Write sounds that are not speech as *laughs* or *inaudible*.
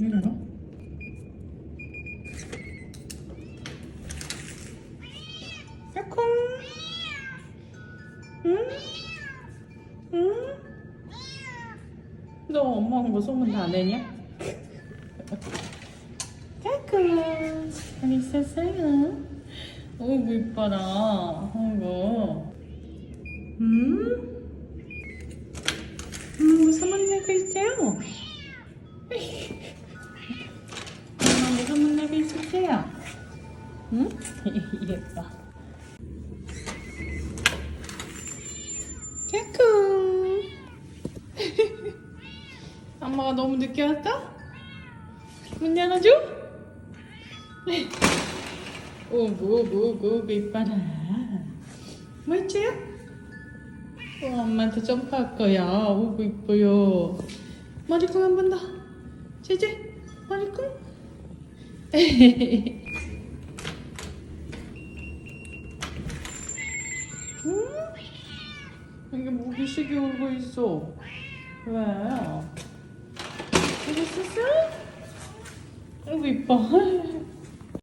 이래요? 야콩 응? 응? 너 엄마한 거 소문 다 내냐? 야콩 잘 있었어요? 어이구 이뻐라 어이구 음? 음, 뭐 소문 내고 있어요? 응? *laughs* 예뻐 개콩 *laughs* 엄마가 너무 늦게 왔다? 문 열어줘? 오구 오구 오구 오구 이뻐라 뭐 있지요? 어, 엄마한테 점프할 거야 오구 이뻐요 머리콩 한 번 더 제제 머리콩 *laughs* 이게 모기식이 울고 있어 왜? 이거 있었어? 아이고 이뻐